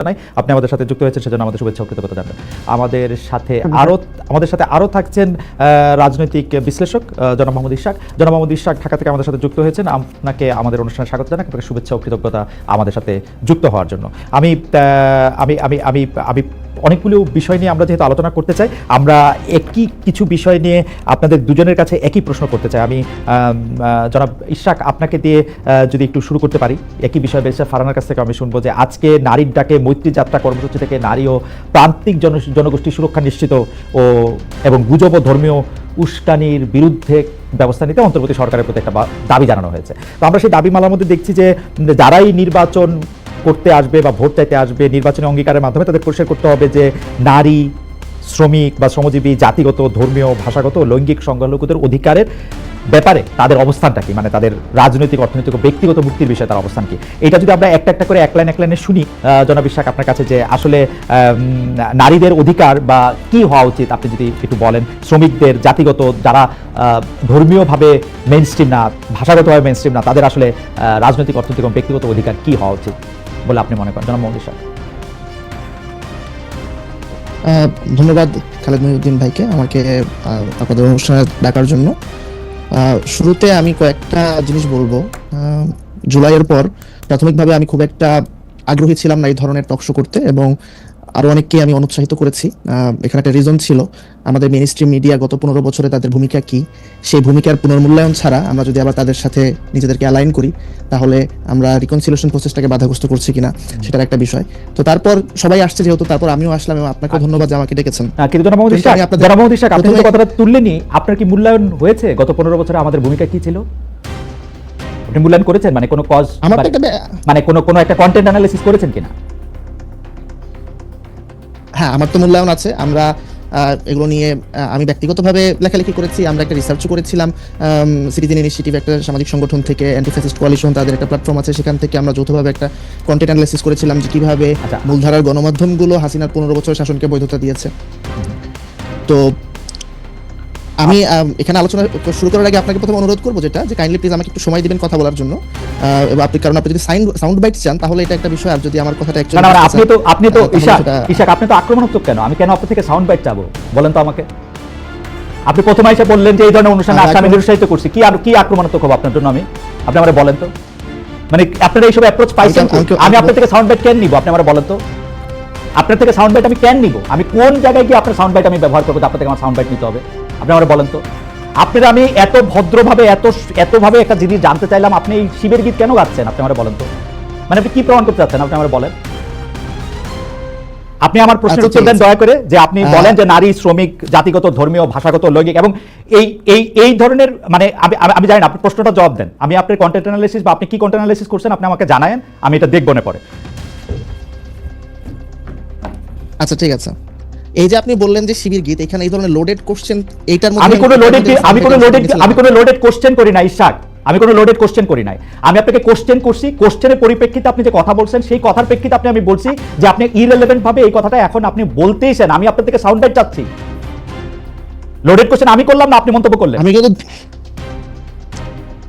জানাই আপনি আমাদের সাথে যুক্ত হয়েছেন সেজন্য আমাদের শুভেচ্ছা ও কৃতজ্ঞতা জানাবেন। আমাদের সাথে আরও আমাদের সাথে আরও থাকছেন রাজনৈতিক বিশ্লেষক জনাব মোহাম্মদ ইশাক। জনাব মোহাম্মদ ইশাক ঢাকা থেকে আমাদের সাথে যুক্ত হয়েছেন। আপনাকে আমাদের অনুষ্ঠানে স্বাগত জানাই। আপনাকে শুভেচ্ছা ও কৃতজ্ঞতা আমাদের সাথে যুক্ত হওয়ার জন্য। আমি আমি আমি আমি আমি অনেকগুলো বিষয় নিয়ে আমরা যেহেতু আলোচনা করতে চাই, আমরা একই কিছু বিষয় নিয়ে আপনাদের দুজনের কাছে একই প্রশ্ন করতে চাই। আমি জনাব ইশাক আপনাকে দিয়ে যদি একটু শুরু করতে পারি, একই বিষয় বেশি ফারানার কাছ থেকে আমি শুনব যে আজকে নারীর ডাকে মৈত্রী যাত্রা কর্মসূচি থেকে নারী ও প্রান্তিক জন, জনগোষ্ঠী সুরক্ষা নিশ্চিত ও, এবং গুজব ও ধর্মীয় উস্কানির বিরুদ্ধে ব্যবস্থা নিতে অন্তর্বর্তী সরকারের প্রতি একটা দাবি জানানো হয়েছে। তো আমরা সেই দাবি মালার মধ্যে দেখছি যে, যারাই নির্বাচন করতে আসবে বা ভোট চাইতে আসবে নির্বাচনী অঙ্গীকারের মাধ্যমে তাদের পরিষ্কার করতে হবে যে নারী শ্রমিক বা শ্রমজীবী জাতিগত ধর্মীয় ভাষাগত লৈঙ্গিক সংখ্যালঘুদের অধিকারের ব্যাপারে তাদের অবস্থানটা কি? মানে তাদের রাজনৈতিক অর্থনৈতিক ব্যক্তিগত মুক্তির বিষয়ে তার অবস্থান কি? এটা যদি আমরা একটা একটা করে এক লাইন এক লাইনে শুনি আহ, জনাব বিশ্বাস আপনার কাছে যে আসলে নারীদের অধিকার বা কি হওয়া উচিত আপনি যদি একটু বলেন। শ্রমিকদের জাতিগত যারা ধর্মীয়ভাবে মেন স্ট্রিম না ভাষাগতভাবে মেন স্ট্রিম না তাদের আসলে রাজনৈতিক অর্থনৈতিক এবং ব্যক্তিগত অধিকার কি হওয়া উচিত? বলে আপনি মনে করেন? জনাব মৌলী সাহেব ধন্যবাদ খালেদ মহিউদ্দিন ভাইকে আমাকে আপনাদের অনুষ্ঠানে ডাকার জন্য। শুরুতে আমি কয়েকটা জিনিস বলব। জুলাইয়ের পর প্রাথমিকভাবে আমি খুব একটা আগ্রহী ছিলাম না এই ধরনের টকশো করতে এবং আরও অনেককে আমি অনুৎসাহিত করেছি। এখানে একটা রিজন ছিল আমাদের মেন মিডিয়া গত পনেরো বছরে তাদের ভূমিকা কি? সেই ভূমিকার পুনর্মূল্যায়ন ছাড়া আমরা যদি আবার তাদের সাথে নিজেদেরকে অ্যালাইন করি তাহলে আমরা রিকনসিলেশন প্রসেসটাকে বাধাগ্রস্ত করছি কিনা সেটার একটা বিষয়। তো তারপর সবাই আসছে যেহেতু তারপর আমিও আসলাম এবং আপনাকে ধন্যবাদ যে আমাকে ডেকেছেন। কিন্তু ইশাক আপনি যে কথাটা তুললেনই। আপনার কি মূল্যায়ন হয়েছে? গত পনেরো বছরে আমাদের ভূমিকা কি ছিল? আপনি মূল্যায়ন করেছেন? মানে কোনো কজ একটা মানে কোনো কোনো একটা কন্টেন্ট অ্যানালিসিস করেছেন কিনা? হ্যাঁ আমার তো মূল্যায়ন আছে। আমরা এগুলো নিয়ে আমি ব্যক্তিগতভাবে লেখালেখি করেছি আমরা একটা রিসার্চও করেছিলাম। সিটিজেন ইনিশিয়েটিভ একটা সামাজিক সংগঠন থেকে অ্যান্টিফ্যাসিস্ট কোয়ালিশন তাদের একটা প্ল্যাটফর্ম আছে সেখান থেকে আমরা যৌথভাবে একটা কন্টেন্ট অ্যানালিসিস করেছিলাম যে কীভাবে আচ্ছা। মূলধারার গণমাধ্যমগুলো হাসিনার পনেরো বছর শাসনকে বৈধতা দিয়েছে। তো আমি এখানে আলোচনা শুরু করার আগে আপনাকে প্রথমে অনুরোধ করব যেটা যে কাইন্ডলি প্লিজ আমাকে একটু সময় দিবেন কথা বলার জন্য। এবং আপনি কারণ আপনি যদি সাউন্ড বাইট চান তাহলে এটা একটা বিষয় আর যদি আমার কথাটা বুঝতে আপনি তো আপনি তো ইশাক ইশাক আপনি তো আক্রমণাত্মক কেন? আমি কেন আপনার থেকে সাউন্ড বাইট চাবো? বলেন তো আমাকে। আপনি প্রথমে এসে বললেন যে এই ধরনের অনুষ্ঠানে আসলে আমি নিরুৎসাহিত করছি। কি আর কি আক্রমণাত্মক হব আপনার জন্য আমি? আপনি আমার বলেন তো। মানে আপনারা এইসব অ্যাপ্রোচ পাইছেন আমি- আপনার থেকে সাউন্ড বাইট কেন নিব? আপনি আমার বলেন তো। আপনার থেকে সাউন্ড বাইট আমি কেন নিব? আমি কোন জায়গায় গিয়ে আপনার সাউন্ড বাইট আমি ব্যবহার করব আপনার থেকে আমার সাউন্ড বাইট নিতে হবে? আপনি আমার বলেন তো। আপনারা আমি এত ভদ্রভাবে এত এতভাবে একটা জিনিস জানতে চাইলাম আপনি এই শিবের গীত কেন গাচ্ছেন? আপনি আমার বলেন তো। মানে আপনি কি প্রমাণ করতে চাচ্ছেন? আপনি আমার বলেন। আপনি আমার প্রশ্নের আচ্ছা, উত্তর দেন দয়া করে যে আপনি বলেন যে নারী শ্রমিক জাতিগত ধর্মীয় ভাষাগত লৈঙ্গিক এবং এই এই এই ধরনের মানে আমি আমি- আমি জানি না আপনি প্রশ্নটা জবাব দেন। আমি আপনার কন্টেন্ট অ্যানালিসিস বা আপনি কি কন্টেন্ট অ্যানালিসিস করছেন আপনি আমাকে জানায়েন আমি এটা দেখব না পরে। আচ্ছা ঠিক আছে। এই যে আপনি বললেন যে শিবির গীত এখানে এই ধরনের লোডেড কোশ্চেন এইটার মধ্যে আমি কোনো লোডেড আমি কোনো লোডেড আমি কোনো লোডেড কোশ্চেন করি না ইশাক আমি কোনো লোডেড কোশ্চেন করি নাই। আমি আপনাকে কোশ্চেন করছি কোশ্চেনের পরিপ্রেক্ষিতে আপনি যে কথা বলছেন সেই কথার প্রেক্ষিতে আপনি আমি বলছি যে আপনি ইরেলেভেন্ট ভাবে এই কথাটা এখন আপনি বলতেইছেন আমি আপনার থেকে সাউন্ড বাইট চাচ্ছি। লোডেড কোশ্চেন আমি করলাম না আপনি মন্তব্য করলেন? আমি কিন্তু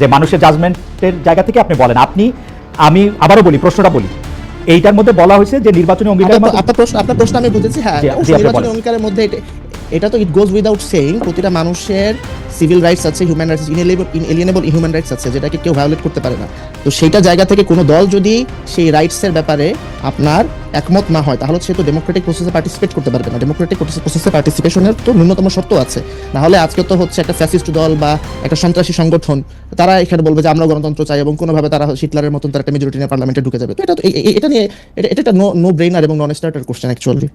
যে মানুষের জাজমেন্টের জায়গা থেকে আপনি বলেন। আপনি আমি আবারও বলি প্রশ্নটা বলি। এইটার মধ্যে বলা হয়েছে যে নির্বাচনী অঙ্গীকার আপনার প্রশ্ন আপনার প্রশ্ন আমি বুঝেছি হ্যাঁ নির্বাচনী অঙ্গীকারের মধ্যে এটা- তো ইট গোজ উইদাউট সেইং প্রতিটা মানুষের সিভিল রাইটস আছে human rights inalienable human rights আছে, যেটাকে কেউ ভায়োলেট করতে পারে না। তো সেইটা জায়গা থেকে কোনো দল যদি সেই রাইটসের ব্যাপারে আপনার একমত না হয়, তাহলে সে তো ডেমোক্রেটিক প্রসেসে পার্টিসিপেট করতে পারবে না। ডেমোক্রেটিক প্রসেসে পার্টিসিপেশনের তো ন্যূনতম শর্ত আছে। নাহলে আজকে তো হচ্ছে একটা ফ্যাসিস্ট দল বা একটা সন্ত্রাসী সংগঠন, তারা এখানে বলবে যে আমরা গণতন্ত্র চাই এবং কোনোভাবে তারা হিটলারের মতন তারা একটা মেজরিটি নিয়ে পার্লামেন্টে ঢুকে যাবে। তো এটা এটা নিয়ে, এটা এটা নো নো ব্রেইনার এবং নন স্টার্টার কোশ্চেন অ্যাকচুয়ালি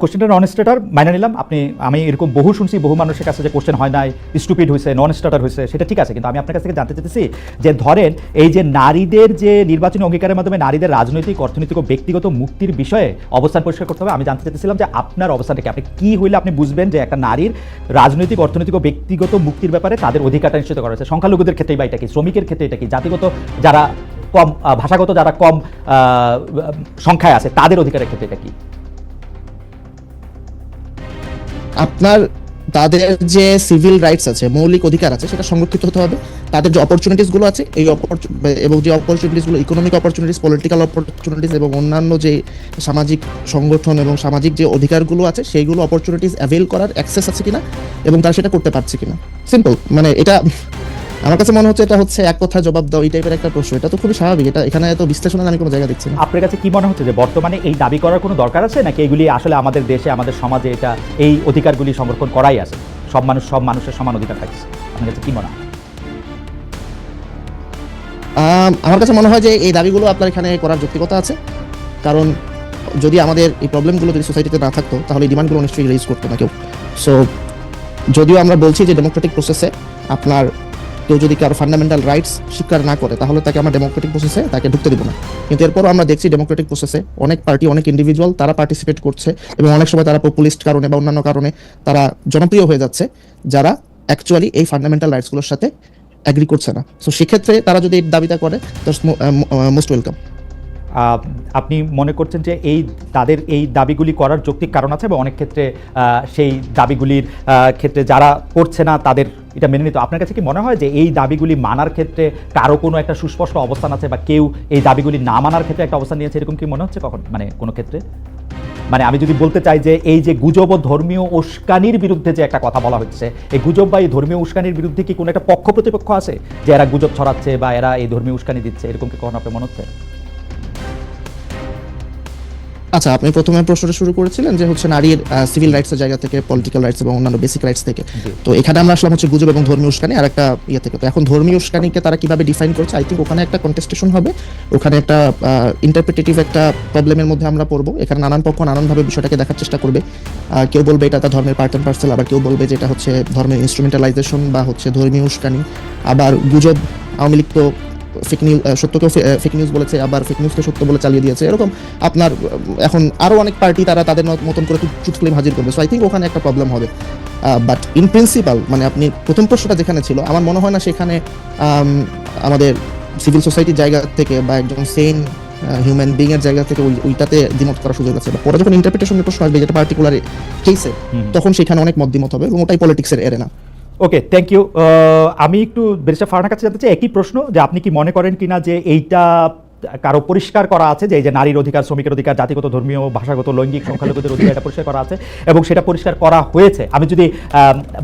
কোশ্চেনটা নন স্টেটার মাইনে নিলাম। আপনি, আমি এরকম বহু শুনছি, বহু মানুষের কাছে যে কোশ্চেন হয় নাই স্টুপিড হয়েছে নন স্টার্টার হয়েছে সেটা ঠিক আছে। কিন্তু আমি আপনার কাছ থেকে জানতে চাইতেছি যে ধরেন এই যে নারীদের যে নির্বাচনী অঙ্গীকারের মাধ্যমে নারীদের রাজনৈতিক, অর্থনৈতিক ও ব্যক্তিগত মুক্তির বিষয়ে অবস্থান পরিষ্কার করতে হবে, আমি জানতে চাইতেছিলাম যে আপনার অবস্থানটা কি? আপনি কি হইলে আপনি বুঝবেন যে একটা নারীর রাজনৈতিক, অর্থনৈতিক ও ব্যক্তিগত মুক্তির ব্যাপারে তাদের অধিকারটা নিশ্চিত করা হয়েছে? সংখ্যালঘুদের ক্ষেত্রে বা এটা কি? শ্রমিকের ক্ষেত্রে এটা কি? জাতিগত যারা কম ভাষাগত যারা কম সংখ্যায় আছে, তাদের অধিকারের ক্ষেত্রে এটা কি? আপনার, তাদের যে সিভিল রাইটস আছে, মৌলিক অধিকার আছে, সেটা সংরক্ষিত হতে হবে। তাদের যে অপরচুনিটিসগুলো আছে, এই এবং যে অপরচুনিটিসগুলো ইকোনমিক অপরচুনিটিস পলিটিক্যাল অপরচুনিটিস এবং অন্যান্য যে সামাজিক সংগঠন এবং সামাজিক যে অধিকারগুলো আছে, সেইগুলো অপরচুনিটিস অ্যাভেল করার অ্যাক্সেস আছে কিনা এবং তারা সেটা করতে পারছে কিনা। সিম্পল মানে এটা আমার কাছে মনে হচ্ছে এটা হচ্ছে এক কথা জবাব দাও এই টাইপের একটা প্রশ্ন। এটা তো খুবই স্বাভাবিক এটা এখানে এত বিশ্লেষণের আমি কোনো জায়গা দেখছি না। আপনার কাছে কি মনে হচ্ছে যে বর্তমানে এই দাবি করার কোনো দরকার আছে? নাকি এগুলি আসলে আমাদের দেশে আমাদের সমাজে এটা এই অধিকারগুলি সংরক্ষণ করাই আছে? সব মানুষ সব মানুষের সমান অধিকার থাকছে। আপনার কাছে কি মনে হয়? আমার কাছে মনে হয় যে এই দাবিগুলো আপনার এখানে করার যৌক্তিকতা আছে। কারণ যদি আমাদের এই প্রবলেমগুলো যদি সোসাইটিতে না থাকতো তাহলে ডিমান্ডগুলো নিশ্চয়ই রেজ করতো না কেউ। সো যদিও আমরা বলছি যে ডেমোক্রেটিক প্রসেসে আপনার কেউ যদি কারও ফান্ডামেন্টাল রাইটস স্বীকার না করে তাহলে তাকে আমরা ডেমোক্রেটিক প্রসেসে তাকে ঢুকতে দিব না। কিন্তু এরপরও আমরা দেখছি ডেমোক্রেটিক প্রসেসে অনেক পার্টি অনেক ইন্ডিভিজুয়াল তারা পার্টিসিপেট করছে এবং অনেক সময় তারা পপুলিস্ট কারণে বা অন্যান্য কারণে তারা জনপ্রিয় হয়ে যাচ্ছে যারা অ্যাকচুয়ালি এই ফান্ডামেন্টাল রাইটসগুলোর সাথে অ্যাগ্রি করছে না। সো সেক্ষেত্রে তারা যদি দাবিটা করে মোস্ট ওয়েলকাম আহ, আপনি মনে করছেন যে এই তাদের এই দাবিগুলি করার যৌক্তিক কারণ আছে এবং অনেক ক্ষেত্রে সেই দাবিগুলির ক্ষেত্রে যারা করছে না তাদের এটা মেনে নিত আপনার কাছে কি মনে হয় যে এই দাবিগুলি মানার ক্ষেত্রে কারও কোনো একটা সুস্পষ্ট অবস্থান আছে বা কেউ এই দাবিগুলি না মানার ক্ষেত্রে একটা অবস্থান নিয়েছে? এরকম কি মনে হচ্ছে কখন মানে কোনো ক্ষেত্রে? মানে আমি যদি বলতে চাই যে এই যে গুজব ও ধর্মীয় উস্কানির বিরুদ্ধে যে একটা কথা বলা হচ্ছে, এই গুজব বা এই ধর্মীয় উস্কানির বিরুদ্ধে কি কোনো একটা পক্ষ প্রতিপক্ষ আছে? যে এরা গুজব ছড়াচ্ছে বা এরা এই ধর্মীয় উস্কানি দিচ্ছে, এরকম কি কখন আপনার মনে হচ্ছে? আচ্ছা আপনি প্রথমে প্রশ্নটা শুরু করেছিলেন যে হচ্ছে নারীর সিভিল রাইটসের জায়গা থেকে পলিটিক্যাল রাইটস এবং অন্যান্য বেসিক রাইটস থেকে। তো এখানে আমরা আসলাম হচ্ছে গুজব এবং ধর্মীয় উস্কানি আর একটা ইয়ে থেকে। তো এখন ধর্মীয় উস্কানিকে তারা কীভাবে ডিফাইন করছে? আই থিঙ্ক ওখানে একটা কন্টেস্টেশন হবে। ওখানে একটা ইন্টারপ্রিটেটিভ একটা প্রবলেমের মধ্যে আমরা পড়ব। এখানে নানান পক্ষ নানানভাবে বিষয়টাকে দেখার চেষ্টা করবে। কেউ বলবে এটা তার ধর্মের পার্ট অ্যান্ড পার্সেল আবার কেউ বলবে যে এটা হচ্ছে ধর্মের ইনস্ট্রুমেন্টালাইজেশন বা হচ্ছে ধর্মীয় উস্কানি। আবার গুজব আওয়ামী লীগ তো ফেক নিউজ সত্যকেও ফেক নিউজ বলেছে আবার ফেক নিউজকে সত্য বলে চালিয়ে দিয়েছে। এরকম আপনার এখন আরও অনেক পার্টি তারা তাদের মত- মতন করে টুথ ফিল্ম হাজির করবে। সো আই থিঙ্ক ওখানে একটা প্রবলেম হবে। বাট ইন প্রিন্সিপাল মানে আপনি প্রথম প্রশ্নটা যেখানে ছিল আমার মনে হয় না সেখানে আমাদের সিভিল সোসাইটির জায়গা থেকে বা একজন সেন হিউম্যান বিং এর জায়গা থেকে ওই- ওইটাতে দ্বিমত করার সুযোগ আছে। পরে যখন ইন্টারপ্রিটেশনের প্রশ্ন আসবে যেটা পার্টিকুলার কেসে। তখন সেখানে অনেক মত দ্বিমত হবে এবং ওটাই পলিটিক্সের এরেনা ওকে থ্যাংক ইউ আমি একটু বেরিসা ফারহানার কাছে জানতে চাই একই প্রশ্ন যে আপনি কি মনে করেন কিনা যে এইটা কারও পরিষ্কার করা আছে যে এই যে নারীর অধিকার শ্রমিকের অধিকার জাতিগত ধর্মীয় ভাষাগত লৈঙ্গিক সংখ্যালঘুদের অধিকার এটা পরিষ্কার করা আছে এবং সেটা পরিষ্কার করা হয়েছে? আমি যদি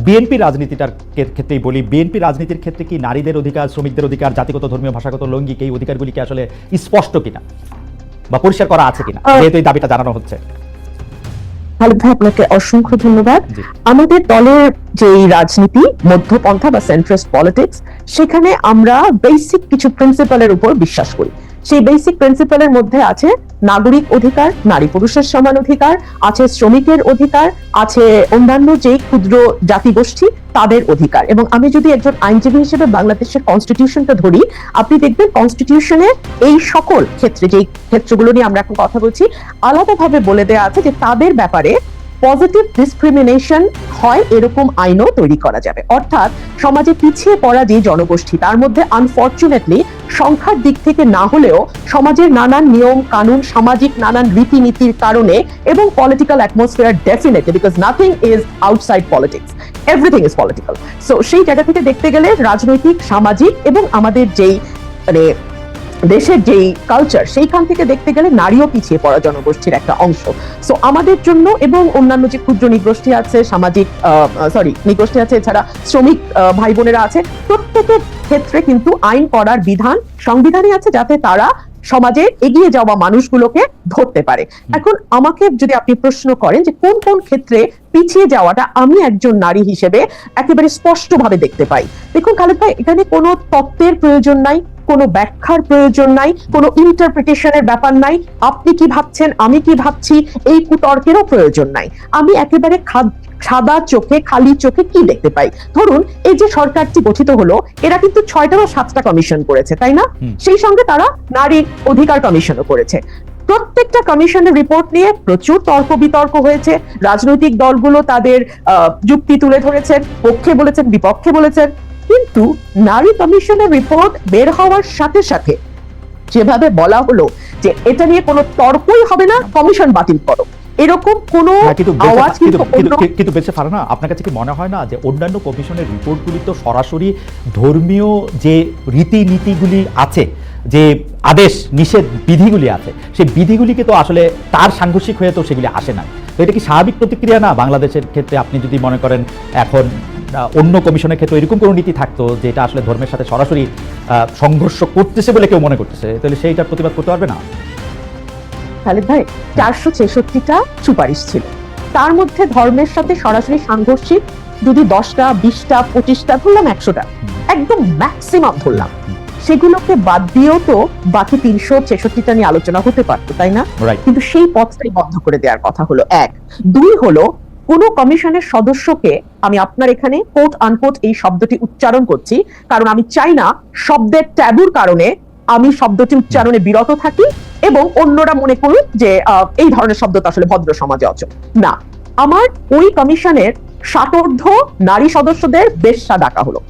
বিএনপি রাজনীতিটার ক্ষে- ক্ষেত্রেই বলি বিএনপি রাজনীতির ক্ষেত্রে কি নারীদের অধিকার শ্রমিকদের অধিকার জাতিগত ধর্মীয় ভাষাগত লৈঙ্গিক এই অধিকারগুলি কি আসলে স্পষ্ট কিনা? বা পরিষ্কার করা আছে কিনা? যেহেতু এই দাবিটা জানানো হচ্ছে। খালেদ ভাই আপনাকে অসংখ্য ধন্যবাদ। আমাদের দলের যে রাজনীতি মধ্যপন্থা বা সেন্ট্রাল পলিটিক্স সেখানে আমরা বেসিক কিছু প্রিন্সিপালের উপর বিশ্বাস করি। সেই বেসিক প্রিন্সিপালের মধ্যে আছে নাগরিক অধিকার, নারী পুরুষের সমান অধিকার, আছে শ্রমিকের অধিকার, আছে অন্যান্য যে ক্ষুদ্র জাতিগোষ্ঠী, তাদের অধিকার। এবং আমি যদি একজন আইনজীবী হিসেবে বাংলাদেশের কনস্টিটিউশনটা ধরি, আপনি দেখবেন কনস্টিটিউশনের এই সকল ক্ষেত্রে, যেই ক্ষেত্রগুলো নিয়ে আমরা এখন কথা বলছি, আলাদাভাবে বলে দেওয়া আছে যে তাদের ব্যাপারে পজিটিভ ডিসক্রিমিনেশন হয়, এরকম আইনও তৈরি করা যাবে। অর্থাৎ সমাজে পিছিয়ে পড়া যে জনগোষ্ঠী, তার মধ্যে আনফর্চুনেটলি সংখ্যার দিক থেকে না হলেও সমাজের নানান নিয়ম, কানুন, সামাজিক নানান রীতিনীতির কারণে এবং political atmosphere definitely because nothing is outside politics everything is political so সেই জায়গা থেকে দেখতে গেলে রাজনৈতিক, সামাজিক এবং আমাদের যেই মানে দেশের যেই কালচার সেইখান থেকে দেখতে গেলে নারীও পিছিয়ে পড়া জনগোষ্ঠীর একটা অংশ। সো আমাদের জন্য এবং অন্যান্য যে ক্ষুদ্র নিগোষ্ঠী আছে সামাজিক সরি নিগোষ্ঠী আছে এছাড়া শ্রমিক ভাই বোনেরা আছে প্রত্যেকের ক্ষেত্রে কিন্তু আইন করার বিধান সংবিধানে আছে যাতে তারা সমাজে এগিয়ে যাওয়া মানুষগুলোকে ধরতে পারে। এখন আমাকে যদি আপনি প্রশ্ন করেন যে কোন কোন ক্ষেত্রে পিছিয়ে যাওয়াটা আমি একজন নারী হিসেবে একেবারে স্পষ্টভাবে দেখতে পাই? দেখুন খালেদ ভাই এখানে কোনো তত্ত্বের প্রয়োজন নাই। কোনো ব্যাখ্যার প্রয়োজন নাই কোনো ইন্টারপ্রিটেশনের ব্যাপার নাই। আপনি কি ভাবছেন আমি কি ভাবছি এই কুতর্কেরও প্রয়োজন নাই। আমি একেবারে খাদ- সাদা চোখে খালি চোখে কি দেখতে পাই? ধরুন এই যে সরকারটি গঠিত হলো এরা কিন্তু ছয়টা বা সাতটা কমিশন করেছে তাই না? সেই সঙ্গে তারা নারী অধিকার কমিশনও করেছে। প্রত্যেকটা কমিশনের রিপোর্ট নিয়ে প্রচুর তর্ক বিতর্ক হয়েছে। রাজনৈতিক দলগুলো তাদের আহ, যুক্তি তুলে ধরেছেন পক্ষে বলেছেন বিপক্ষে বলেছেন। কিন্তু নারী কমিশনের রিপোর্ট বের হওয়ার সাথে সাথে যেভাবে বলা হলো যে এটা নিয়ে কোনো তর্কই হবে না কমিশন বাতিল করো। এরকম কোনো হ্যাঁ, আওয়াজ কিন্তু বেঁচে পারে না আপনার কাছে কি মনে হয় না যে অন্যান্য কমিশনের রিপোর্টগুলি তো সরাসরি ধর্মীয় যে রীতিনীতিগুলি আছে যে আদেশ নিষেধ বিধিগুলি আছে সেই বিধিগুলিকে তো আসলে তার সাংঘর্ষিক হয়ে তো সেগুলি আসে না। তো এটা কি স্বাভাবিক প্রতিক্রিয়া না বাংলাদেশের ক্ষেত্রে আপনি যদি মনে করেন এখন অন্য কমিশনের ক্ষেত্রে এরকম কোনো নীতি থাকতো যেটা আসলে ধর্মের সাথে সরাসরি সংঘর্ষ করতেছে বলে কেউ মনে করতেছে? তাহলে সেইটার প্রতিবাদ করতে পারবে না? খালেদ ভাই চারশো ছেষট্টিটা সুপারিশ ছিল। তার মধ্যে ধর্মের সাথে সরাসরি সাংঘর্ষিক যদি দশটা বিশটা পঁচিশটা ধরলাম একশোটা একদম ম্যাক্সিমাম ধরলাম। সেগুলোকে বাদ দিয়েও তো বাকি তিনশো ছেষট্টিটা নিয়ে আলোচনা হতে পারতো তাই না? কিন্তু সেই পথটাই বন্ধ করে দেওয়ার কথা হলো। এক দুই হলো কোন কমিশনের সদস্যকে আমি আপনার এখানে কোট আনকোট এই শব্দটি উচ্চারণ করছি। কারণ আমি চাই না শব্দের ট্যাবুর কারণে আমি শব্দটি উচ্চারণে বিরত থাকি এবং অন্যরা মনে করুক যে এই ধরনের শব্দ তো আসলে ভদ্র সমাজে অচল। না, আমার ওই কমিশনের ষাটোর্ধ নারী সদস্যদের বেশ্যা ডাকা হলো।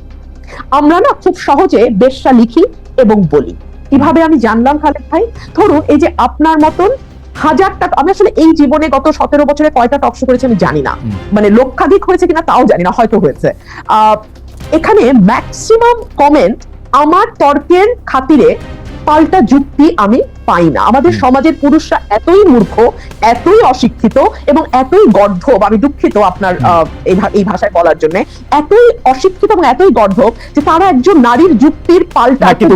আমরা না খুব সহজে বেশ্যা লিখি এবং বলি। কীভাবে আমি জানলাম খালেদ ভাই? ধরুন এই যে আপনার মতন হাজারটা আমি আসলে এই জীবনে গত সতেরো বছরে কয়টা টকশো করেছে আমি জানি না। মানে লক্ষাধিক হয়েছে কিনা তাও জানি না হয়তো হয়েছে। এখানে ম্যাক্সিমাম কমেন্ট আমার তর্কের খাতিরে পাল্টা যুক্তি আমি পাই না। আমাদের সমাজের পুরুষরা এতই মূর্খ এতই অশিক্ষিত এবং এতই গর্ধব আমি দুঃখিত আপনার আহ, এই এই ভাষায় বলার জন্য এতই অশিক্ষিত এবং এতই গর্ধব যে তারা একজন নারীর যুক্তির পাল্টা কিন্তু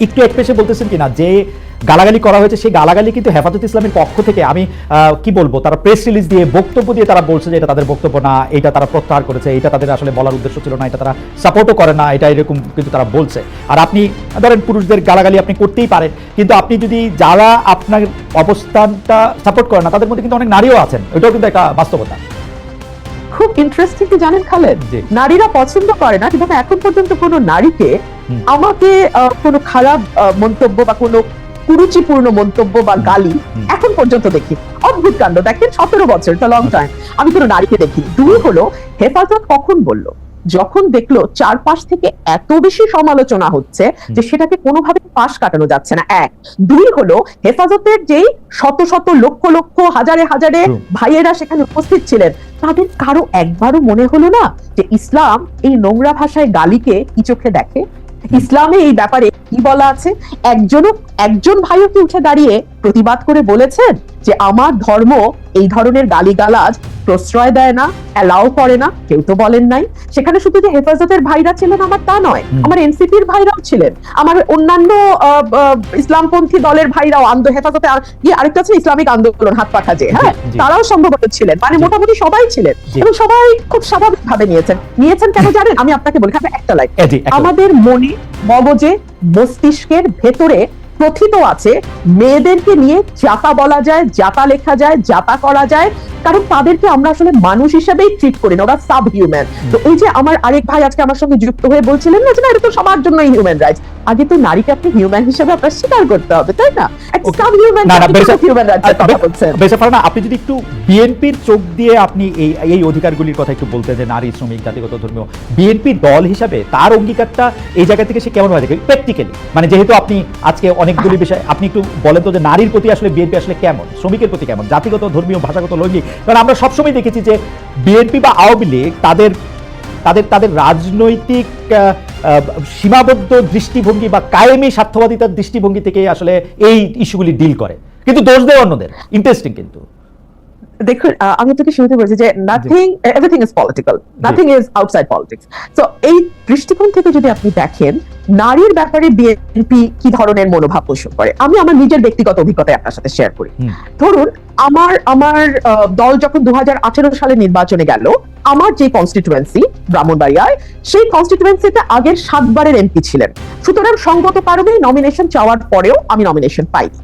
একটু এক বলতেছেন কিনা যে গালাগালি করা হয়েছে সেই গালাগালি কিন্তু হেফাজত ইসলামের পক্ষ থেকে আমি কি বলব তারা প্রেস রিলিজ দিয়ে বক্তব্য দিয়ে তারা বলছে যে এটা তাদের বক্তব্য না এটা তারা প্রত্যাহার করেছে এটা তাদের আসলে বলার উদ্দেশ্য ছিল না এটা তারা সাপোর্টও করে না এটা এরকম কিন্তু তারা বলছে। আর আপনি ধরেন পুরুষদের গালাগালি আপনি করতেই পারেন কিন্তু আপনি যদি যারা আপনার অবস্থানটা সাপোর্ট করে না তাদের মধ্যে কিন্তু অনেক নারীও আছেন এটাও কিন্তু একটা বাস্তবতা। খুব ইন্টারেস্টিং কি জানেন খালেদ? জি। নারীরা পছন্দ করে না কিন্তু এখন পর্যন্ত কোনো নারীকে আমাকে কোনো খারাপ মন্তব্য বা কোনো কুরুচিপূর্ণ মন্তব্য বা গালি এখন পর্যন্ত দেখি। অদ্ভুত কাণ্ড দেখেন সতেরো বছর এটা লং টাইম আমি কোনো নারীকে দেখি দুই হলো হেফাজত কখন বলল? যখন দেখল চারপাশ থেকে এত বেশি সমালোচনা হচ্ছে যে সেটাকে কোনোভাবে পাশ কাটানো যাচ্ছে না। এক। দুই হলো হেফাজতের যেই শত শত লক্ষ লক্ষ হাজারে হাজারে ভাইয়েরা সেখানে উপস্থিত ছিলেন তাদের কারও একবারও মনে হলো না যে ইসলাম এই নোংরা ভাষায় গালিকে কি চোখে দেখে? ইসলামে এই ব্যাপারে কি বলা আছে? একজনও, একজন ভাইও কি উঠে দাঁড়িয়ে প্রতিবাদ করে বলেছেন যে আমার ধর্ম এই ধরনের গালিগালাজ প্রশ্রয় দেয় না অ্যালাউ করে না কেউ তো বলেন নাই। সেখানে শুধু যে হেফাজতের ভাইরা ছিলেন আমার তা নয় আমার এনসিপির ভাইরাও ছিলেন। আমার অন্যান্য ইসলামপন্থী দলের ভাইরাও আন্দো হেফাজতে আর- ইয়ে আরেকটা আছে ইসলামিক আন্দোলন হাত পাখা যে হ্যাঁ। তারাও সম্ভবত ছিলেন মানে মোটামুটি সবাই ছিলেন। এবং সবাই খুব স্বাভাবিক ভাবে নিয়েছেন। নিয়েছেন কেন জানেন? আমি আপনাকে বলি একটা লাইন। আমাদের মনে মগজে মস্তিষ্কের ভেতরে প্রথিত আছে মেয়েদেরকে নিয়ে জাতা বলা যায় জাতা লেখা যায় জাতা করা যায়। কারণ তাদেরকে আমরা আসলে মানুষ হিসেবেই ট্রিট করি না ওরা সাব হিউম্যান তো এই যে আমার আরেক ভাই আজকে আমার সঙ্গে যুক্ত হয়ে বলছিলেন না যে না এটা তো সবার জন্যই হিউম্যান রাইটস আগে তো নারীকে আপনি হিউম্যান হিসেবে আপনার স্বীকার করতে হবে তাই না. সাব হিউম্যান হিউম্যান রাইটসের কথা বলছেন। বেশা আপনি যদি একটু বিএনপির চোখ দিয়ে আপনি এই এই অধিকারগুলির কথা একটু বলতে যে নারী শ্রমিক জাতিগত ধর্মীয় বিএনপি দল হিসাবে তার অঙ্গীকারটা এই জায়গা থেকে সে কেমন হয়ে থাকে প্র্যাকটিক্যালি মানে যেহেতু আপনি আজকে অনেকগুলি বিষয়। আপনি একটু বলেন তো যে নারীর প্রতি আসলে বিএনপি আসলে কেমন? শ্রমিকের প্রতি কেমন? জাতিগত ধর্মীয় ভাষাগত লৈঙ্গিক কারণ আমরা সবসময় দেখেছি যে বিএনপি বা আওয়ামী লীগ তাদের তাদের তাদের রাজনৈতিক সীমাবদ্ধ দৃষ্টিভঙ্গি বা কায়েমি স্বার্থবাদিতার দৃষ্টিভঙ্গি থেকে আসলে এই ইস্যুগুলি ডিল করে। কিন্তু দোষ দেয় অন্যদের। ইন্টারেস্টিং কিন্তু। দেখুন আমি তোকে শুরুতে বলেছি যে nothing everything is political nothing is outside politics তো এই দৃষ্টিকোণ থেকে যদি আপনি দেখেন নারীর ব্যাপারে বিএনপি কি ধরনের মনোভাব পোষণ করে? আমি আমার নিজের ব্যক্তিগত অভিজ্ঞতা আপনার সাথে শেয়ার করি। ধরুন আমার আমার দল যখন দু হাজার আঠেরো সালে নির্বাচনে গেল আমার যে কনস্টিটুয়েন্সি ব্রাহ্মণবাড়িয়ায় সেই কনস্টিটুয়েন্সিতে আগের সাতবারের এমপি ছিলেন। সুতরাং সঙ্গত কারণে নমিনেশন চাওয়ার পরেও আমি নমিনেশন পাইনি।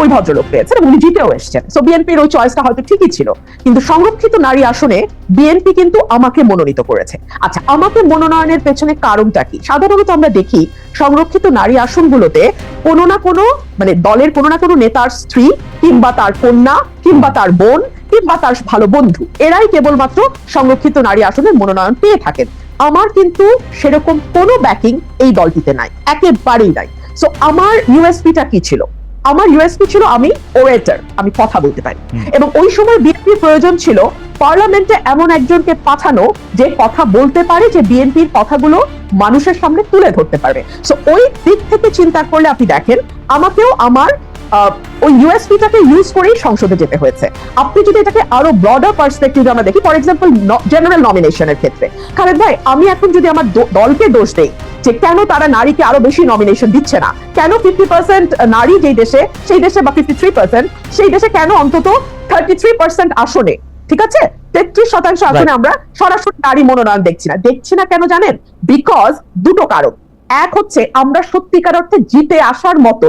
ওই ভদ্রলোক পেয়েছেন এবং উনি জিতেও এসেছেন। সো বিএনপির ওই চয়েসটা হয়তো ঠিকই ছিল। কিন্তু সংরক্ষিত নারী আসনে বিএনপি কিন্তু আমাকে মনোনীত করেছে। আচ্ছা আমাকে মনোনয়নের পেছনে কারণটা কি? সাধারণত আমরা দেখি সংরক্ষিত নারী আসনগুলোতে কোনো না কোনো মানে দলের কোনো না কোনো নেতার স্ত্রী কিংবা তার কন্যা কিংবা তার বোন কিংবা তার ভালো বন্ধু, এরাই কেবলমাত্র সংরক্ষিত নারী আসনের মনোনয়ন পেয়ে থাকেন। আমার কিন্তু সেরকম কোনো ব্যাকিং এই দলটিতে নাই। একেবারেই নাই। সো আমার ইউএসপিটা কি ছিল? আমার ইউএসপি ছিল আমি ওরেটার আমি কথা বলতে পারি। এবং ওই সময় বিএনপির প্রয়োজন ছিল পার্লামেন্টে এমন একজনকে পাঠানো যে কথা বলতে পারে যে বিএনপির কথাগুলো মানুষের সামনে তুলে ধরতে পারবে। সো ওই দিক থেকে চিন্তা করলে আপনি দেখেন আমাকেও আমার ওই ইউএসপিটাকে ইউজ করেই সংসদে যেতে হয়েছে। আপনি যদি এটাকে আরও ব্রডার পার্সপেক্টিভে আমরা দেখি ফর এক্সাম্পল জেনারেল নমিনেশনের ক্ষেত্রে। খালেদ ভাই আমি এখন যদি আমার দলকে দোষ দেই যে কেন তারা নারীকে আরও বেশি নমিনেশন দিচ্ছে না? কেন ফিফটি পার্সেন্ট নারী যেই দেশে সেই দেশে বা ফিফটি থ্রি পার্সেন্ট সেই দেশে কেন অন্তত থার্টি থ্রি পার্সেন্ট আসনে? ঠিক আছে? তেত্রিশ শতাংশ আসনে আমরা সরাসরি নারী মনোনয়ন দেখছি না। দেখছি না কেন জানেন? বিকজ দুটো কারণ। এক হচ্ছে আমরা সত্যিকার অর্থে জিতে আসার মতো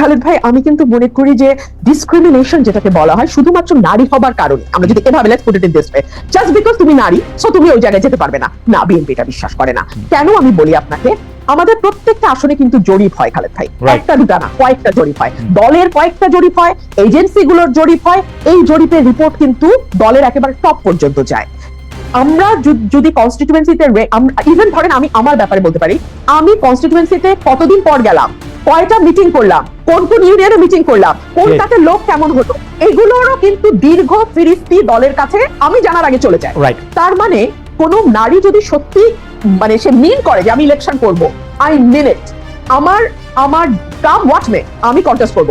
খালেদ ভাই আমি কিন্তু মনে করি যে ডিসক্রিমিনেশন যেটাকে বলা হয় শুধুমাত্র নারী হবার কারণে। আমরা যদি এভাবে let's put it in this way just because তুমি নারী সো তুমি ওই জায়গায় যেতে পারবে না। না বিএনপি এটা বিশ্বাস করে না। কেন আমি বলি আপনাকে? আমাদের প্রত্যেকটা আসনে কিন্তু জরিপ হয় খালেদ ভাই। একটা দুটা না কয়েকটা জরিপ হয়। দলের কয়েকটা জরিপ হয় এজেন্সি গুলোর জরিপ হয় এই জরিপের রিপোর্ট কিন্তু দলের একেবারে টপ পর্যন্ত যায়। আমরা যদি কনস্টিটিউয়েন্সিতে ইভেন ধরেন আমি আমার ব্যাপারে বলতে পারি আমি কনস্টিটিউয়েন্সিতে কতদিন পর গেলাম? কয়টা মিটিং করলাম? কোন কোন ইউনিয়নে মিটিং করলাম? কোনটাতে লোক কেমন হলো? এগুলোরও কিন্তু দীর্ঘ ফিরিস্তি দলের কাছে আমি জানার আগে চলে যাই। রাইট তার মানে কোন নারী যদি সত্যি মানে সে মিন করে যে আমি ইলেকশন করব আই মিন ইট আমার আমার কাম ওয়াট মে আমি কন্টেস্ট করব।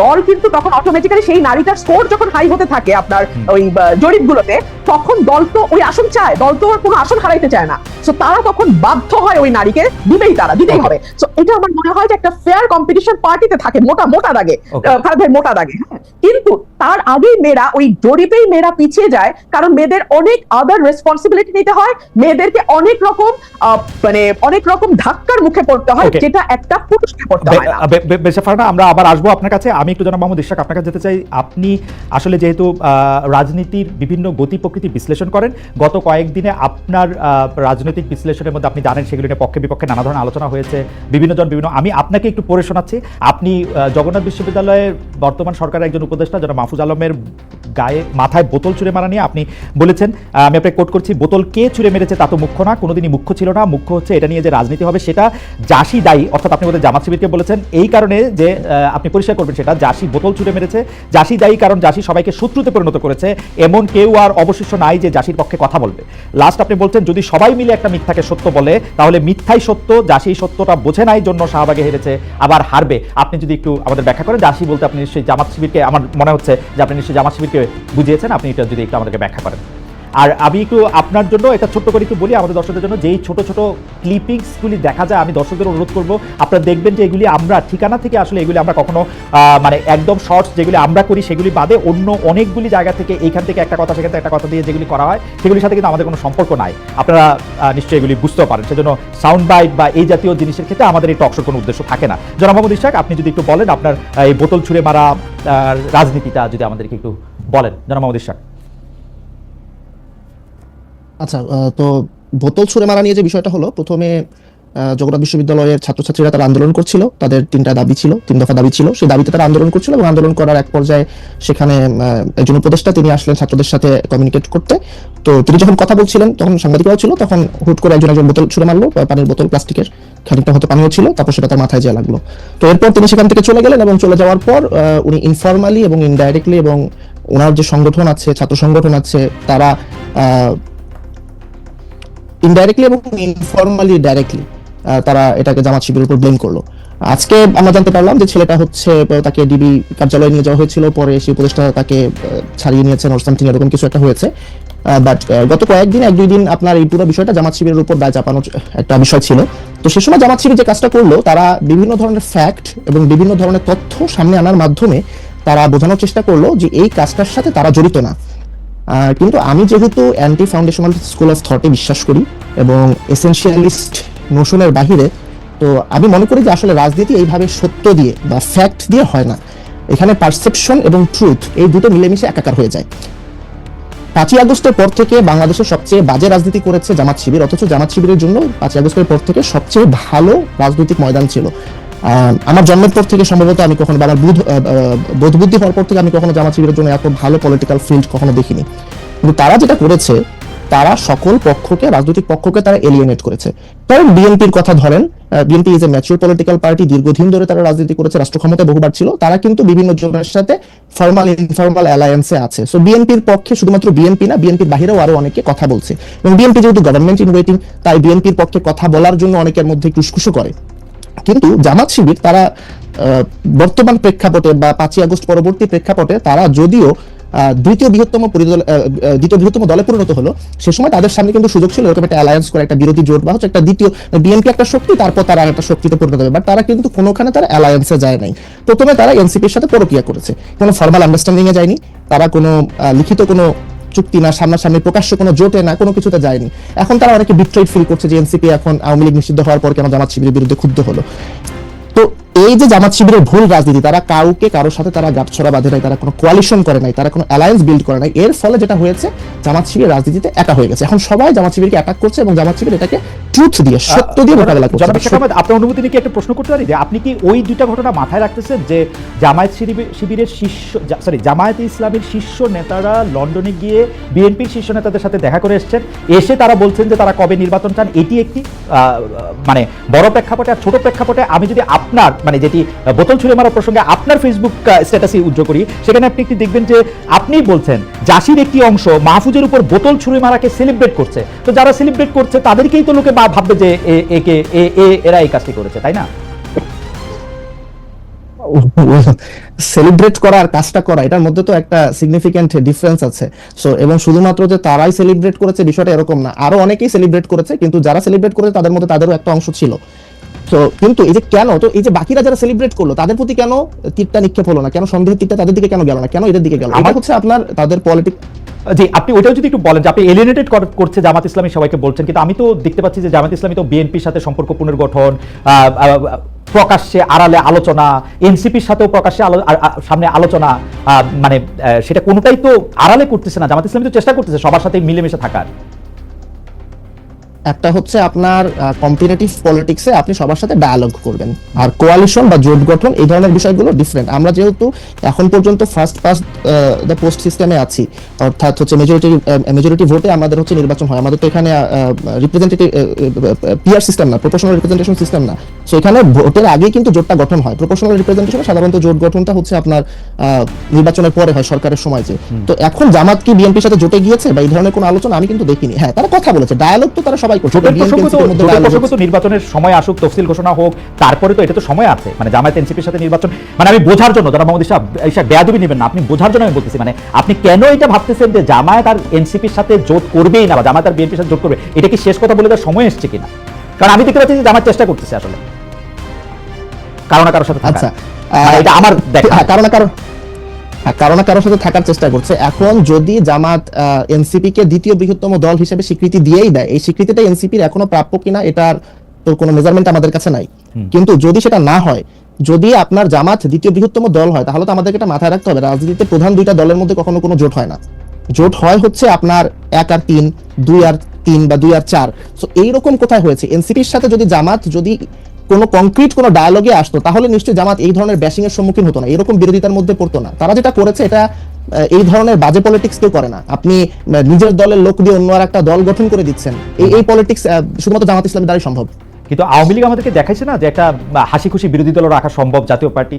দল কিন্তু তখন অটোমেটিক্যালি সেই নারীটার স্কোর যখন হাই হতে থাকে আপনার। ওই জরিপগুলোতে তখন দল তো ওই আসন চায় দল তো কোনো আসন হারাইতে চায় না। সো তারা তখন বাধ্য হয় ওই নারীকে দিবেই তারা দিতেই হবে। সো এটা আমার মনে হয় যে একটা ফেয়ার কম্পিটিশন পার্টিতে থাকে মোটা মোটা দাগে. খারাপ মোটা দাগে হ্যাঁ। কিন্তু তার আগেই মেয়েরা ওই জরিপেই মেয়েরা পিছিয়ে যায় কারণ মেয়েদের অনেক আদার রেসপন্সিবিলিটি নিতে হয় মেয়েদেরকে অনেক রকম মানে অনেক রকম ধাক্কার মুখে পড়তে হয় যেটা একটা পুরুষকে পড়তে হয় না। আমরা আবার আসব আপনার কাছে। আমি একটু জানা মোহাম্মদ ইশাক আপনার কাছে যেতে চাই। আপনি আসলে যেহেতু রাজনীতির বিভিন্ন গতি প্রকৃতি বিশ্লেষণ করেন গত কয়েকদিনে আপনার রাজনৈতিক বিশ্লেষণের মধ্যে আপনি জানেন সেগুলো নিয়ে পক্ষে বিপক্ষে নানা ধরনের আলোচনা হয়েছে বিভিন্ন জন বিভিন্ন। আমি আপনাকে একটু পড়ে শোনাচ্ছি। আপনি জগন্নাথ বিশ্ববিদ্যালয়ের বর্তমান সরকারের একজন উপদেষ্টা যারা মাহফুজ আলমের গায়ে মাথায় বোতল ছুঁড়ে মারা নিয়ে আপনি বলেছেন। আমি আপনাকে কোট করছি, বোতল কে ছুঁড়ে মেরেছে তা তো মুখ্য না, কোনোদিনই মুখ্য ছিল না। মুখ্য হচ্ছে এটা নিয়ে যে রাজনীতি হবে সেটা জাসি দায়ী। অর্থাৎ আপনি বলতে জামাত শিবিরকে বলেছেন, এই কারণে যে আপনি পরিষ্কার করবেন সেটা, জাসি বোতল ছুঁড়ে মেরেছে। জাসি দায়ী কারণ জাসি সবাইকে শত্রুতে পরিণত করেছে। এমন কেউ আর অবশিষ্ট নাই যে জাসির পক্ষে কথা বলবে। লাস্ট আপনি বলছেন, যদি সবাই মিলে একটা মিথ্যাকে সত্য বলে, তাহলে মিথ্যাই সত্য, জাসি সত্যটা বোঝে নাই জন্য শাহবাগে হেরেছে, আবার হারবে। আপনি যদি একটু আমাদের ব্যাখ্যা করেন, জাসি বলতে আপনি নিশ্চয়ই জামাত শিবিরকে, আমার মনে হচ্ছে যে আপনি নিশ্চয়ই জামাত শিবিরকে বুঝিয়েছেন আপনি এটা যদি একটু আমাদেরকে ব্যাখ্যা করেন। আর আমি একটু আপনার জন্য এটা ছোট্ট করে একটু বলি, আমাদের দর্শকদের জন্য যেই ছোট ছোট ক্লিপিংসগুলি দেখা যায়, আমি দর্শকদের অনুরোধ করব, আপনারা দেখবেন যে এগুলি আমরা, ঠিকানা থেকে আসলে এগুলি আমরা কখনো মানে একদম শর্টস যেগুলি আমরা করি, সেগুলি বাদে অন্য অনেকগুলি জায়গা থেকে, এইখান থেকে একটা কথা, সেখান থেকে একটা কথা দিয়ে যেগুলি করা হয়, সেগুলির সাথে কিন্তু আমাদের কোনো সম্পর্ক নাই। আপনারা নিশ্চয়ই এগুলি বুঝতেও পারেন। সেজন্য সাউন্ড বাইট বা এই জাতীয় জিনিসের ক্ষেত্রে আমাদের এই টকশোর কোনো উদ্দেশ্য থাকে না। জনাব মোহাম্মদ ইশাক, আপনি যদি একটু বলেন আপনার এই বোতল ছুঁড়ে মারা রাজনীতিটা যদি আমাদেরকে একটু বলেন। জনাব মোহাম্মদ ইশাক। আচ্ছা তো বোতল ছুঁড়ে মারা নিয়ে যে বিষয়টা হলো, প্রথমে জগন্নাথ বিশ্ববিদ্যালয়ের ছাত্রছাত্রীরা তারা আন্দোলন করছিল, তাদের তিনটা দাবি ছিল, তিন দফা দাবি ছিল, সেই দাবিতে তারা আন্দোলন করছিল এবং আন্দোলন করার এক পর্যায়ে সেখানে একজন উপদেষ্টা তিনি আসলেন ছাত্রদের সাথে কমিউনিকেট করতে। তো তিনি যখন কথা বলছিলেন, তখন সাংবাদিকরাও ছিল, তখন হুট করে একজন একজন বোতল ছুড়ে মারলো পানির বোতল, প্লাস্টিকের খানিকটা হয়তো পানিও ছিল, তারপর সেটা তার মাথায় যেয়ে লাগল। তো এরপর তিনি সেখান থেকে চলে গেলেন এবং চলে যাওয়ার পর উনি ইনফরমালি এবং ইনডাইরেক্টলি এবং ওনার যে সংগঠন আছে, ছাত্র সংগঠন আছে, তারা ইনডাইরেক্টলি এবং ইনফরমালি ডাইরেক্টলি তারা এটাকে জামাত শিবিরের উপর ব্লেম করল। আজকে আমরা জানতে পারলাম যে ছেলেটা হচ্ছে তাকে ডিবি কার্যালয়ে নিয়ে যাওয়া হয়েছিল, পরে সেই উপদেষ্টা তাকে ছাড়িয়ে নিয়েছেন ওর সামথিং এরকম কিছু একটা হয়েছে। বাট গত কয়েকদিন, এক দুই দিন আপনার এই পুরো বিষয়টা জামাত শিবিরের উপর দায় চাপানোর একটা বিষয় ছিল। তো সে সময় জামাত শিবির যে কাজটা করল, তারা বিভিন্ন ধরনের ফ্যাক্ট এবং বিভিন্ন ধরনের তথ্য সামনে আনার মাধ্যমে তারা বোঝানোর চেষ্টা করল যে এই কাজটার সাথে তারা জড়িত না। কিন্তু আমি যেহেতু অ্যান্টি ফাউন্ডেশনাল স্কুল অফ থটে বিশ্বাস করি এবং এসেনশিয়ালিস্ট নোশনের বাহিরে, তো আমি মনে করি যে আসলে রাজনীতি এইভাবে সত্য দিয়ে বা ফ্যাক্ট দিয়ে হয় না। এখানে পারসেপশন এবং ট্রুথ এই দুটো মিলেমিশে একাকার হয়ে যায়। পাঁচই আগস্টের পর থেকে বাংলাদেশের সবচেয়ে বাজে রাজনীতি করেছে জামাত শিবির, অথচ জামাত শিবিরের জন্য পাঁচই আগস্টের পর থেকে সবচেয়ে ভালো রাজনৈতিক ময়দান ছিল। আমার জন্মের পর থেকে সম্ভবত আমি কখনো বা আমার বুধ আহ, আহ, বোধ বুদ্ধি হওয়ার পর থেকে আমি কখনো জামাত শিবিরের জন্য এত ভালো পলিটিক্যাল ফিল্ড কখনো দেখিনি। কিন্তু তারা যেটা করেছে তারা সকল পক্ষকে রাজনৈতিক পক্ষকে তারা এলিয়েনেট করেছে। কারণ বিএনপির কথা ধরেন BNP is a mature political party দীর্ঘদিন ধরে তারা রাজনীতি করেছে রাষ্ট্র ক্ষমতায় বহুবার ছিল তারা কিন্তু বিভিন্ন জনের সাথে ফর্মাল ইনফর্মাল অ্যালায়েন্সে আছে। সো বিএনপির পক্ষে শুধুমাত্র বিএনপি না বিএনপির বাহিরেও আরও অনেকে কথা বলছে। এবং বিএনপি যেহেতু গভর্নমেন্ট ইন ওয়েটিং তাই বিএনপির পক্ষে কথা বলার জন্য অনেকের মধ্যে কুসকুসো করে। কিন্তু জামাত শিবির, তারা বর্তমান প্রেক্ষাপটে বা পাঁচই আগস্ট পরবর্তী প্রেক্ষাপটে তারা যদিও দ্বিতীয় বৃহত্তম দ্বিতীয় বৃহত্তম দলে পরিণত হলো, সে সময় তাদের সামনে কিন্তু সুযোগ ছিল এরকম একটা অ্যালায়েন্স করে, একটা বিরোধী জোট বা হচ্ছে একটা দ্বিতীয় বিএনপি একটা শক্তি, তারপর তারা একটা শক্তিতে পরিণত হবে। বাট তারা কিন্তু কোনোখানে তারা অ্যালায়েন্সে যায় নাই। প্রথমে তারা এনসিপির সাথে পরকিয়া করেছে। কোনো ফর্মাল আন্ডারস্ট্যান্ডিং এ যায়নি। তারা কোনো লিখিত কোনো চুক্তি না, সামনাসামনি প্রকাশ্য কোনো জোটে না, কোনো কিছুতে যায়নি। এখন তারা অনেকে বিট্রেড ফিল করছে যে এনসিপি এখন আওয়ামী লীগ নিষিদ্ধ হওয়ার পর কেন জামাত শিবিরের বিরুদ্ধে ক্ষুব্ধ হলো। তো এই যে জামাত শিবিরের ভুল রাজনীতি তারা কাউকে কারোর সাথে তারা গাঁটছড়া বাঁধে নাই তারা কোনো কোয়ালিশন করে নাই তারা কোনো অ্যালায়েন্স বিল্ড করে নাই। এর ফলে যেটা হয়েছে জামাত শিবির রাজনীতিতে একা হয়ে গেছে। এখন সবাই জামাত শিবিরকে অ্যাটাক করছে এবং জামাত শিবির এটাকে ট্রুথ দিয়ে সত্য দিয়ে মোকাবেলা করছে। আপনার অনুমতি নিয়ে কি একটা প্রশ্ন করতে পারি? যে আপনি কি ওই দুইটা ঘটনা মাথায় রাখতেছেন যে জামায়াত শিবির- শিবিরের শীর্ষ সরি জামায়াত ইসলামের শীর্ষ নেতারা লন্ডনে গিয়ে বিএনপির শীর্ষ নেতাদের সাথে দেখা করে এসেছেন এসে তারা বলছেন যে তারা কবে নির্বাচন চান? এটি একটি মানে বড় প্রেক্ষাপটে আর ছোট প্রেক্ষাপটে আমি যদি আপনার মানে যেটি বোতল ছুঁড়ে মারার প্রসঙ্গে আপনার ফেসবুক স্ট্যাটাসে উজ্জ্বল করি। সেখানে আপনি একটি দেখবেন যে আপনি বলছেন, জাসির একটি অংশ মাহফুজের উপর বোতল ছুঁড়ে মারাকে সেলিব্রেট করছে। তো যারা সেলিব্রেট করছে, তাদেরকেই তো লোকে বা- ভাববে যে একে এ- এরা এই কাজটি করেছে, তাই না? সেলিব্রেট করা আর কাজটা করা, এটার মধ্যে তো একটা সিগনিফিক্যান্ট ডিফারেন্স আছে। সো এবং শুধুমাত্র যে তারাই সেলিব্রেট করেছে, বিষয়টা এরকম না। আরও অনেকেই সেলিব্রেট করেছে, কিন্তু যারা সেলিব্রেট করেছে, তাদের মধ্যে তাদেরও একটা অংশ ছিল। তো কিন্তু এই যে কেন? তো এই যে বাকিরা যারা সেলিব্রেট করল তাদের প্রতি কেন তীরটা নিক্ষেপ হলো না? কেন সন্দেহের তীরটা তাদের দিকে কেন গেল না? কেন এদের দিকে গেল আমার- হচ্ছে আপনার তাদের পলিটিক জি আপনি ওইটাও যদি একটু বলেন যে আপনি এলিনেটেড করছে জামাত ইসলামী সবাইকে বলছেন কিন্তু আমি তো দেখতে পাচ্ছি যে জামাত ইসলামী তো বিএনপির সাথে সম্পর্ক পুনর্গঠন প্রকাশ্যে আড়ালে আলোচনা এনসিপির সাথেও প্রকাশ্যে আলো- সামনে আলোচনা আহ, মানে সেটা কোনোটাই তো আড়ালে করতেছে না। জামাত ইসলামী তো চেষ্টা করতেছে সবার সাথে মিলেমিশে থাকার। একটা হচ্ছে আপনার কম্পিটিটিভ পলিটিক্সে আপনি সবার সাথে ডায়ালগ করবেন। আর কোয়ালিশন বা জোট গঠন এই ধরনের বিষয়গুলো ডিফারেন্ট আমরা যেহেতু এখন পর্যন্ত ফার্স্ট পাস দ্য পোস্ট সিস্টেমে আছি অর্থাৎ হচ্ছে মেজরিটি মেজরিটি ভোটে আমাদের হচ্ছে নির্বাচন হয়। আমাদের তো এখানে রিপ্রেজেন্টেটিভ পিআর সিস্টেম না প্রপোর্শনাল রিপ্রেজেন্টেশন সিস্টেম না। সো এখানে ভোটের আগেই কিন্তু জোটটা গঠন হয়। প্রপোর্শনাল রিপ্রেজেন্টেশনে সাধারণত জোট গঠনটা হচ্ছে আপনার আহ, নির্বাচনের পরে হয় সরকারের সময় যে। তো এখন জামাত কি বিএনপির সাথে জোটে গিয়েছে? বা এই ধরনের কোনো আলোচনা আমি কিন্তু দেখিনি। হ্যাঁ তারা কথা বলেছে। ডায়ালগ তো তারা সবাই নির্বাচনের সময় আসুক তফসিল ঘোষণা হোক তারপরে তো এটা তো সময় আছে। মানে জামায়াত এনসিপির সাথে নির্বাচন মানে আমি বোঝার জন্য যারা মোহাম্মদ ইসা ইসা বেয়াদবি নেবেন না আপনি বোঝার জন্য আমি বলতেছি মানে আপনি কেন এটা ভাবতেছেন যে জামায়াত আর এনসিপির সাথে জোট করবেই না বা জামায়াত আর বিএনপির সাথে জোট করবে? এটা কি শেষ কথা বলে দেওয়ার সময় এসছে কিনা? কারণ আমি দেখতে পাচ্ছি যে জামায়াত চেষ্টা করতেছে আসলে। কারও না কারোর সাথে আচ্ছা মানে এটা আমার দেখা। হ্যাঁ, কারও না কারও হ্যাঁ, কারও না কারোর সাথে থাকার চেষ্টা করছে। এখন যদি জামাত এনসিপি কে দ্বিতীয় বৃহত্তম দল হিসেবে স্বীকৃতি দিয়েই দেয় এই স্বীকৃতিটা এনসিপির এখনও প্রাপ্য কিনা এটার তো কোনো মেজারমেন্ট আমাদের কাছে নাই। কিন্তু যদি সেটা না হয় যদি আপনার জামাত দ্বিতীয় বৃহত্তম দল হয় তাহলে তো আমাদেরকে এটা মাথায় রাখতে হবে। রাজনীতিতে প্রধান দুইটা দলের মধ্যে কখনো কোনো জোট হয় না। জোট হয় হচ্ছে আপনার এক আর তিন দুই আর তিন বা দুই আর চার। তো এইরকম কোথায় হয়েছে? এনসিপির সাথে যদি জামাত যদি কোনো কংক্রিট কোনো ডায়ালগে আসতো, তাহলে নিশ্চয়ই জামাত এই ধরনের ব্যাশিং এর সম্মুখীন হতো না। এরকম বিরোধিতার মধ্যে পড়তো না। তারা যেটা করেছে, এটা এই ধরনের বাজে পলিটিক্স কেউ করে না। আপনি নিজের দলের লোক দিয়ে অন্য আর একটা দল গঠন করে দিচ্ছেন, এই এই পলিটিক্স শুধুমাত্র জামাত ইসলামের দ্বারাই সম্ভব। কিন্তু আওয়ামী লীগ আমাদেরকে দেখাইছে না যে একটা হাসি খুশি বিরোধী দল রাখা সম্ভব জাতীয় পার্টি?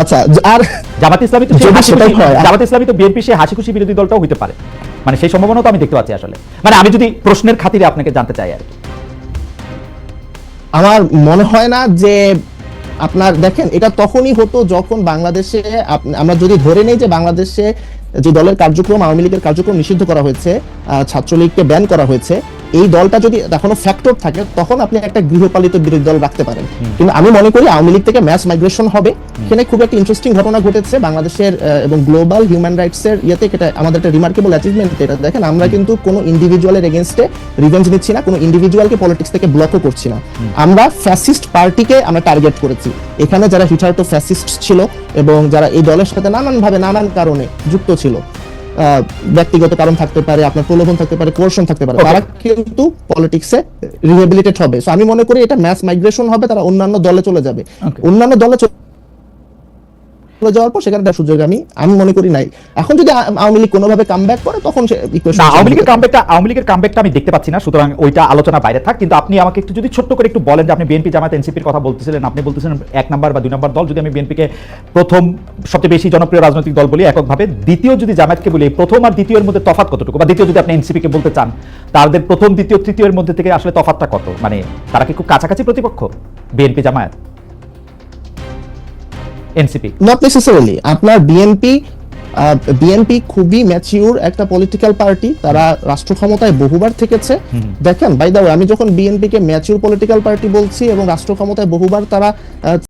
আচ্ছা আর জামাত ইসলামী তো জামাত ইসলামী তো বিএনপি সে হাসি খুশি বিরোধী দলটাও হইতে পারে। মানে সেই সম্ভাবনা তো আমি দেখতে পাচ্ছি আসলে। মানে আমি যদি প্রশ্নের খাতিরে আপনাকে জানতে চাই আর কি। আমার মনে হয় না যে আপনার দেখেন এটা তখনই হতো যখন বাংলাদেশে আমরা যদি ধরে নেই যে বাংলাদেশে যে দলের কার্যক্রম আওয়ামী লীগের কার্যক্রম নিষিদ্ধ করা হয়েছে ছাত্রলীগকে ব্যান করা হয়েছে এই দলটা যদি এখনও ফ্যাক্টর থাকে তখন আপনি একটা গৃহপালিত বিরোধী দল রাখতে পারেন। কিন্তু আমি মনে করি আওয়ামী লীগ থেকে ম্যাস মাইগ্রেশন হবে। এখানে খুব একটা ইন্টারেস্টিং ঘটনা ঘটেছে। বাংলাদেশের এবং গ্লোবাল হিউম্যান রাইটস এর ইয়েতে এটা আমাদের একটা রিমার্কেবল অ্যাচিভমেন্ট এটা। দেখেন আমরা কিন্তু কোনো ইন্ডিভিজুয়ালের এগেনস্টে রিভেঞ্জ নিচ্ছি না কোনো ইন্ডিভিজুয়ালকে পলিটিক্স থেকে ব্লকও করছি না। আমরা ফ্যাসিস্ট পার্টিকে আমরা টার্গেট করেছি। এখানে যারা হিটার্টো ফ্যাসিস্ট ছিল এবং যারা এই দলের সাথে নানানভাবে নানান কারণে যুক্ত ছিল। ব্যক্তিগত কারণ থাকতে পারে আপনার প্রলোভন থাকতে পারে কোর্শন থাকতে পারে। তারা কিন্তু পলিটিক্সে রিহেবিলিটেড হবে। সো আমি মনে করি এটা ম্যাস মাইগ্রেশন হবে তারা অন্যান্য দলে চলে যাবে। অন্যান্য দলে যাওয়ার পর সেখানে একটা সুযোগ আমি আমি মনে করি নাই। এখন যদি আওয়ামী লীগ কোনোভাবে করে তখন সে equation না আওয়ামী লীগের। কামব্যাকটা আওয়ামী লীগের কামব্যাকটা আমি দেখতে পাচ্ছি না সুতরাং ওইটা আলোচনা বাইরে থাক। কিন্তু আপনি আমাকে একটু যদি ছোট্ট করে একটু বলেন যে আপনি বিএনপি জামাত এনসিপির কথা বলতেছিলেন আপনি বলতেছিলেন এক নাম্বার বা দুই নাম্বার দল যদি আমি বিএনপিকে প্রথম সবচেয়ে বেশি জনপ্রিয় রাজনৈতিক দল বলি এককভাবে দ্বিতীয় যদি জামাতকে বলি প্রথম আর দ্বিতীয়ের মধ্যে তফাৎ কতটুকু? বা দ্বিতীয় যদি আপনি এনসিপিকে বলতে চান তাদের প্রথম দ্বিতীয় তৃতীয়ের মধ্যে থেকে আসলে তফাৎটা কত? মানে তারা কি খুব কাছাকাছি প্রতিপক্ষ? BNP Jamaat? NCP not necessarily আপনার বিএনপি বিএনপি খুবই ম্যাচিউর একটা পলিটিক্যাল পার্টি তারা রাষ্ট্র ক্ষমতায় বহুবার থেকেছে। দেখেন বাই দা আমি যখন বিএনপি কে ম্যাচিউর পলিটিক্যাল পার্টি বলছি এবং রাষ্ট্র ক্ষমতায় বহুবার তারা